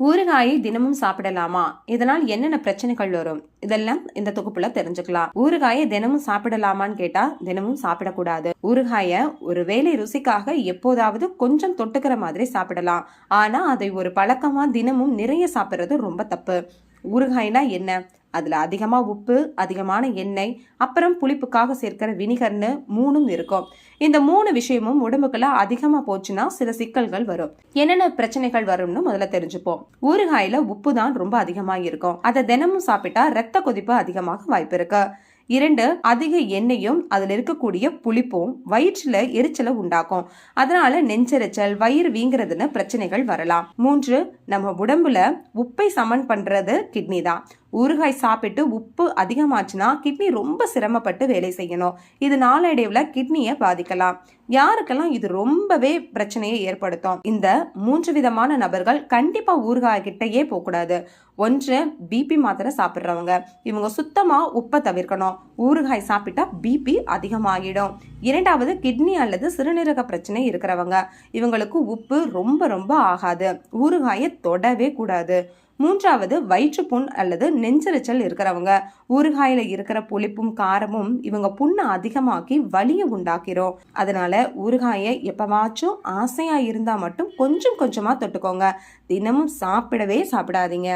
ஊறுகாயை தினமும் சாப்பிடலாமா? இதனால் என்னென்ன பிரச்சனைகள் வரும்? இதெல்லாம் இந்த தொகுப்புல தெரிஞ்சுக்கலாம். ஊறுகாயை தினமும் சாப்பிடலாமான்னு கேட்டா தினமும் சாப்பிடக்கூடாது. ஊறுகாய ஒரு வேலை ருசிக்காக எப்போதாவது கொஞ்சம் தொட்டுக்கிற மாதிரி சாப்பிடலாம். ஆனா அதை ஒரு பழக்கமா தினமும் நிறைய சாப்பிடுறது ரொம்ப தப்பு. ஊறுகாய்னா என்ன? அதில் அதிகமாக உப்பு அதிகமான எண்ணெய் அப்புறம் புளிப்புக்காக சேர்க்கிற வினிகர்னு மூணும் இருக்கும். இந்த மூணு விஷயமும் உடம்புக்குள்ள அதிகமாக போச்சுன்னா சில சிக்கல்கள் வரும். என்னென்ன பிரச்சனைகள் வரும்னு முதல்ல தெரிஞ்சுப்போம். ஊறுகாயில உப்பு தான் ரொம்ப அதிகமாக இருக்கும். அதை தினமும் சாப்பிட்டா ரத்த கொதிப்பு அதிகமாக வாய்ப்பு இருக்கு. இரண்டு அதிக எண்ணெயும் அதில் இருக்கக்கூடிய புளிப்பும் வயிற்றில் எரிச்சலை உண்டாக்கும். அதனால நெஞ்செரிச்சல் வயிறு வீங்குறதுன்னு பிரச்சனைகள் வரலாம். மூன்று நம்ம உடம்புல உப்பை சமன் பண்றது கிட்னி தான். ஊறுகாய் சாப்பிட்டு உப்பு அதிகமாச்சுன்னா கிட்னி ரொம்ப சிரமப்பட்டு வேலை செய்யணும். இது நாளடைவில் கிட்னியை பாதிக்கலாம். யாருக்கெல்லாம் இது ரொம்பவே பிரச்சனையை ஏற்படுத்தும்? இந்த மூன்று விதமான நபர்கள் கண்டிப்பாக ஊறுகாய் கிட்டேயே போகக்கூடாது. ஒன்று பிபி மாத்திரை சாப்பிட்றவங்க. இவங்க சுத்தமாக உப்பை தவிர்க்கணும். ஊறுகாய் சாப்பிட்டா பிபி அதிகமாகிடும். இரண்டாவது கிட்னி அல்லது சிறுநீரக பிரச்சனை இருக்கிறவங்க. இவங்களுக்கு உப்பு ரொம்ப ரொம்ப ஆகாது. ஊறுகாயை தொடவே கூடாது. மூன்றாவது வயிற்றுப்புண் அல்லது நெஞ்சரிச்சல் இருக்கிறவங்க. ஊறுகாயில இருக்கிற புளிப்பும் காரமும் இவங்க புண்ணை அதிகமாக்கி வலியை உண்டாக்கிறோம் அதனால ஊறுகாயை எப்பவாச்சும் ஆசையா இருந்தா மட்டும் கொஞ்சம் கொஞ்சமா தொட்டுக்கோங்க. தினமும் சாப்பிடவே சாப்பிடாதீங்க.